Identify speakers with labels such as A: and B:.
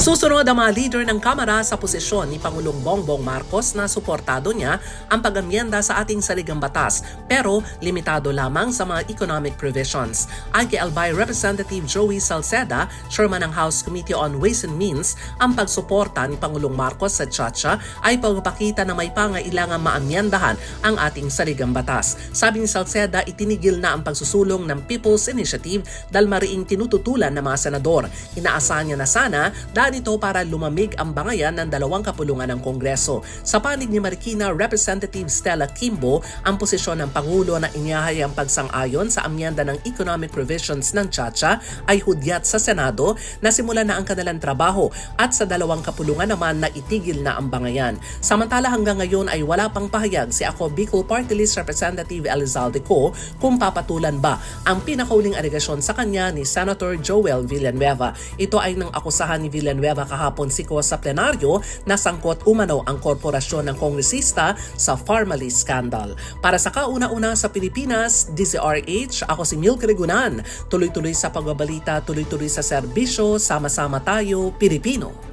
A: Susunod ang mga leader ng Kamara sa posisyon ni Pangulong Bongbong Marcos na suportado niya ang pag-amyenda sa ating saligang batas pero limitado lamang sa mga economic provisions. Ayon kay Albay Representative Joey Salceda, chairman ng House Committee on Ways and Means, ang pagsuporta ni Pangulong Marcos sa Chacha ay pagpapakita na may pangailangan maamyendahan ang ating saligang batas. Sabi ni Salceda, itinigil na ang pagsusulong ng People's Initiative dahil tinututulan ng mga senador. Inaasahan niya na sana dahil ito para lumamig ang bangayan ng dalawang kapulungan ng Kongreso. Sa panig ni Marikina Representative Stella Kimbo, ang posisyon ng Pangulo na inyahayang pagsang-ayon sa amyenda ng economic provisions ng Chacha ay hudyat sa Senado na simula na ang kanilang trabaho at sa dalawang kapulungan naman na itigil na ang bangayan. Samantala hanggang ngayon ay wala pang pahayag si ako Bicol Party List Representative Elizalde Co kung papatulan ba ang pinakauling alegasyon sa kanya ni Senator Joel Villanueva. Ito ay nang akusahan ni Villanueva kahapon si Ko sa plenaryo na sangkot umano ang korporasyon ng kongresista sa Farmally scandal. Para sa kauna-una sa Pilipinas, DZRH, ako si Milk Regunan. Tuloy-tuloy sa pagbabalita, tuloy-tuloy sa serbisyo, sama-sama tayo, Pilipino.